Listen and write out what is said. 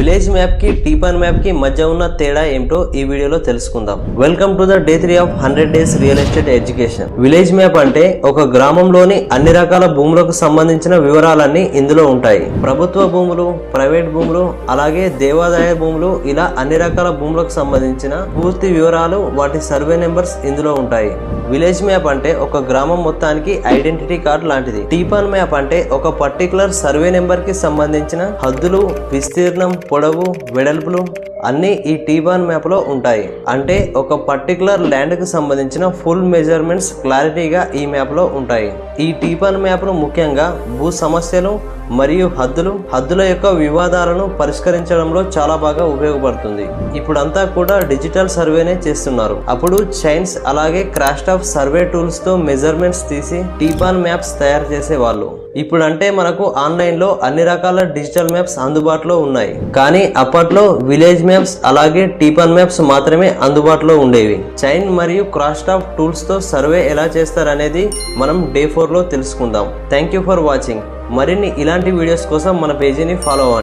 Village మ్యాప్కి టీపాన్ మ్యాప్కి మధ్య ఉన్న తేడా ఏమిటో ఈ వీడియోలో తెలుసుకుందాం. Welcome to the day three of hundred days real estate education village map అంటే ఒక గ్రామంలోని అన్ని రకాల భూములకు సంబంధించిన వివరాలన్నీ ఇందులో ఉంటాయి. ప్రభుత్వ భూములు ప్రైవేట్ భూములు అలాగే దేవాదాయ భూములు ఇలా అన్ని రకాల భూములకు సంబంధించిన పూర్తి వివరాలు వాటి సర్వే నెంబర్స్ ఇందులో ఉంటాయి. విలేజ్ మ్యాప్ అంటే ఒక గ్రామం మొత్తానికి ఐడెంటిటీ కార్డు లాంటిది. టీపాన్ మ్యాప్ అంటే ఒక పర్టికులర్ సర్వే నెంబర్కి సంబంధించిన హద్దులు విస్తీర్ణం పొడవు వెడల్పులు అన్నీ ఈ టీబాన్ మ్యాప్లో ఉంటాయి. అంటే ఒక పర్టికులర్ ల్యాండ్కు సంబంధించిన ఫుల్ మెజర్మెంట్స్ క్లారిటీగా ఈ మ్యాప్లో ఉంటాయి. ఈ టీబాన్ మ్యాప్ను ముఖ్యంగా భూ సమస్యలు మరియు హద్దులు హద్దుల యొక్క వివాదాలను పరిష్కరించడంలో చాలా బాగా ఉపయోగపడుతుంది. ఇప్పుడంతా కూడా డిజిటల్ సర్వేనే చేస్తున్నారు. అప్పుడు చైన్స్ అలాగే క్రాస్ట్ ఆఫ్ సర్వే టూల్స్తో మెజర్మెంట్స్ తీసి టీపాన్ మ్యాప్స్ తయారు చేసేవాళ్ళు. ఇప్పుడు అంటే మనకు ఆన్లైన్లో అన్ని రకాల డిజిటల్ మ్యాప్స్ అందుబాటులో ఉన్నాయి. కానీ అప్పట్లో విలేజ్ మ్యాప్స్ అలాగే టీపన్ మ్యాప్స్ మాత్రమే అందుబాటులో ఉండేవి. చైన్ మరియు క్రాస్ట్ ఆఫ్ టూల్స్తో సర్వే ఎలా చేస్తారనేది మనం డే ఫోర్లో తెలుసుకుందాం. Thank you for watching. మరిన్ని ఇలాంటి వీడియోస్ కోసం మన పేజీని ఫాలో అవ్వండి.